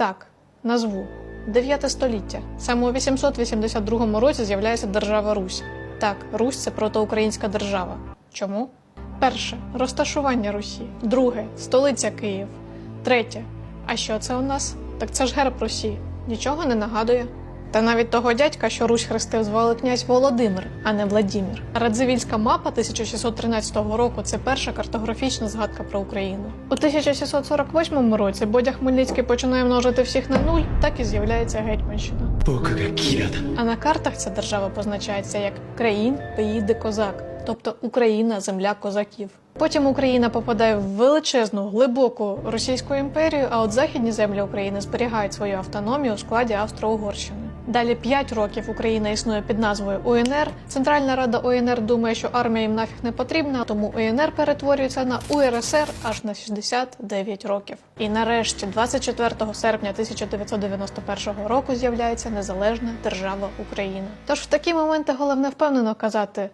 Так, назву. 9 століття. Саме у 882 році з'являється держава Русь. Так, Русь це протоукраїнська держава. Чому? Перше розташування Русі. Друге столиця Київ. Третє. А що це у нас? Так це ж герб Русі. Нічого не нагадує. Та навіть того дядька, що Русь хрестив, звали князь Володимир, а не Владімір. Радзивільська мапа 1613 року це перша картографічна згадка про Україну. У 1648 році Бодя Хмельницький починає множити всіх на нуль, так і з'являється Гетьманщина. А на картах ця держава позначається як країн, пеїди, козак, тобто Україна, земля козаків. Потім Україна попадає в величезну, глибоку російську імперію, а от західні землі України зберігають свою автономію у складі Австро-Угорщини. Далі 5 років Україна існує під назвою УНР. Центральна Рада УНР думає, що армія їм нафіг не потрібна, тому УНР перетворюється на УРСР аж на 69 років. І нарешті, 24 серпня 1991 року, з'являється незалежна держава Україна. Тож в такі моменти головне впевнено казати